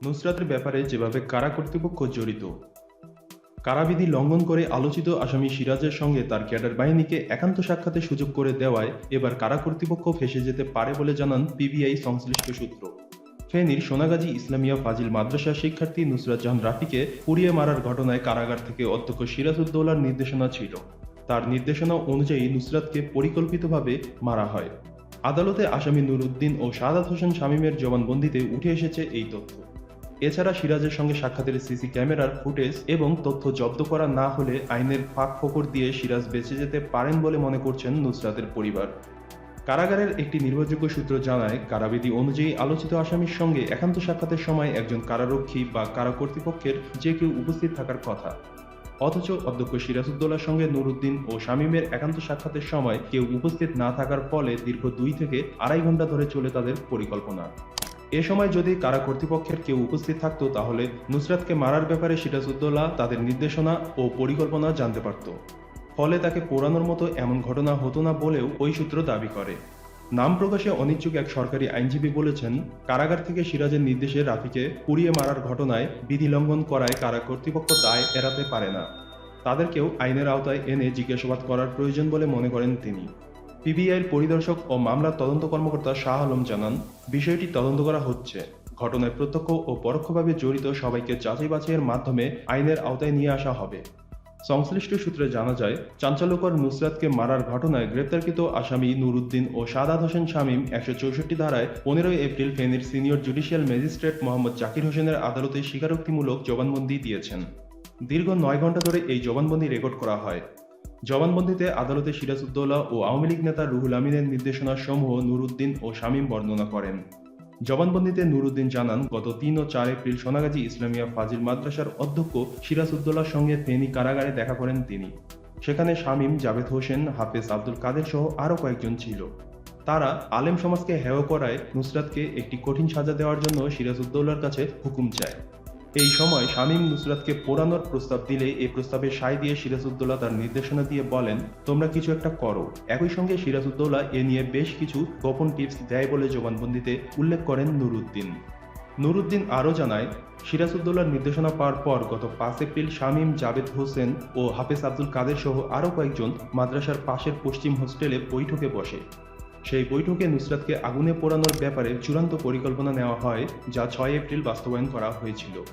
নুসরাতের ব্যাপারে যেভাবে কারা কর্তৃপক্ষ জড়িত, কারাবিধি লঙ্ঘন করে আলোচিত আসামি সিরাজের সঙ্গে তার ক্যাডার বাহিনীকে একান্ত সাক্ষাতে সুযোগ করে দেওয়ায় এবার কারা কর্তৃপক্ষ ফেসে যেতে পারে বলে জানান পিবিআই সংশ্লিষ্ট সূত্র। ফেনীর সোনাগাজী ইসলামিয়া ফাজিল মাদ্রাসার শিক্ষার্থী নুসরাত জাহান রাফিকে পুড়িয়ে মারার ঘটনায় কারাগার থেকে অধ্যক্ষ সিরাজউদ্দৌলার নির্দেশনা ছিল। তার নির্দেশনা অনুযায়ী নুসরাতকে পরিকল্পিতভাবে মারা হয়। আদালতে আসামি নুরুদ্দিন ও সাদাত হোসেন শামীমের জবানবন্দিতে উঠে এসেছে এই তথ্য। এছাড়া সিরাজের সঙ্গে সাক্ষাতের সিসি ক্যামেরার ফুটেজ এবং তথ্য জব্দ করা না হলে আইনের ফাঁক ফোকর দিয়ে সিরাজ বেঁচে যেতে পারেন বলে মনে করছেন নুসরাতের পরিবার। কারাগারের একটি নির্ভরযোগ্য সূত্র জানায়, কারাবিধি অনুযায়ী আলোচিত আসামির সঙ্গে একান্ত সাক্ষাতের সময় একজন কারারক্ষী বা কারা কর্তৃপক্ষের যে কেউ উপস্থিত থাকার কথা। অথচ অধ্যক্ষ সিরাজউদ্দৌলার সঙ্গে নুরুদ্দিন ও শামীমের একান্ত সাক্ষাতের সময় কেউ উপস্থিত না থাকার ফলে দীর্ঘ দুই থেকে আড়াই ঘণ্টা ধরে চলে তাদের পরিকল্পনা। এ সময় যদি কারা কর্তৃপক্ষের কেউ উপস্থিত থাকতো, তাহলে নুসরাতকে মারার ব্যাপারে সিরাজউদ্দৌলা তাদের নির্দেশনা ও পরিকল্পনা জানতে পারত। ফলে তাকে পোড়ানোর মতো এমন ঘটনা হতো না বলেও ওই সূত্র দাবি করে। নাম প্রকাশে অনিচ্ছুক এক সরকারি আইনজীবী বলেছেন, কারাগার থেকে সিরাজের নির্দেশে রাফিকে পুড়িয়ে মারার ঘটনায় বিধি লঙ্ঘন করায় কারা কর্তৃপক্ষ দায় এড়াতে পারে না। তাদেরকেও আইনের আওতায় এনে জিজ্ঞাসাবাদ করার প্রয়োজন বলে মনে করেন তিনি। পিবিআইয়ের পরিদর্শক ও মামলার তদন্ত কর্মকর্তা শাহ আলম জানান, বিষয়টি তদন্ত করা হচ্ছে। ঘটনায় প্রত্যক্ষ ও পরোক্ষভাবে জড়িত সবাইকে যাচাই বাছাইয়ের মাধ্যমে আইনের আওতায় নিয়ে আসা হবে। সংশ্লিষ্ট সূত্রে জানা যায়, চাঞ্চল্যকর নুসরাতকে মারার ঘটনায় গ্রেপ্তারকৃত আসামি নুরুদ্দিন ও সাদাত হোসেন শামীম একশো চৌষট্টি ধারায় পনেরোই এপ্রিল ফেনীর senior judicial magistrate Mohammad Zakir হোসেনের আদালতে স্বীকারোক্তিমূলক জবানবন্দি দিয়েছেন। দীর্ঘ নয় ঘণ্টা ধরে এই জবানবন্দি রেকর্ড করা হয়। জবানবন্দিতে আদালতে সিরাজউদ্দৌলা ও আওয়ামী লীগ নেতা রুহুল আমিনের নির্দেশনা সমূহ নুরুদ্দিন ও শামীম বর্ণনা করেন। জবানবন্দিতে নুরুদ্দিন জানান, গত তিন ও চার এপ্রিল সোনাগাজী ইসলামিয়া ফাজিল মাদ্রাসার অধ্যক্ষ সিরাজউদ্দৌলার সঙ্গে ফেনী কারাগারে দেখা করেন তিনি। সেখানে শামীম, জাভেদ হোসেন, হাফেজ আব্দুল কাদের সহ আরও কয়েকজন ছিল। তারা আলেম সমাজকে হেয় করায় নুসরাতকে একটি কঠিন সাজা দেওয়ার জন্য সিরাজউদ্দৌলার কাছে হুকুম চায়। এই সময় শামীম নুসরাতকে পোড়ানোর প্রস্তাব দিলে এই প্রস্তাবে সায় দিয়ে সিরাজউদ্দৌলা তার নির্দেশনা দিয়ে বলেন, তোমরা কিছু একটা করো। একই সঙ্গে সিরাজউদ্দৌলা এ নিয়ে বেশ কিছু গোপন টিপস দেয় বলে জবানবন্দিতে উল্লেখ করেন নুরুদ্দিন। নুরুদ্দিন আরও জানায়, সিরাজউদ্দৌলার নির্দেশনা পাওয়ার পর গত পাঁচ এপ্রিল শামীম, জাভেদ হোসেন ও হাফেজ আব্দুল কাদের সহ আরও কয়েকজন মাদ্রাসার পাশের পশ্চিম হোস্টেলে বৈঠকে বসে। সেই বৈঠকে নুসরাতকে আগুনে পোড়ানোর ব্যাপারে চূড়ান্ত পরিকল্পনা নেওয়া হয়, যা ছয় এপ্রিল বাস্তবায়ন করা হয়েছিল।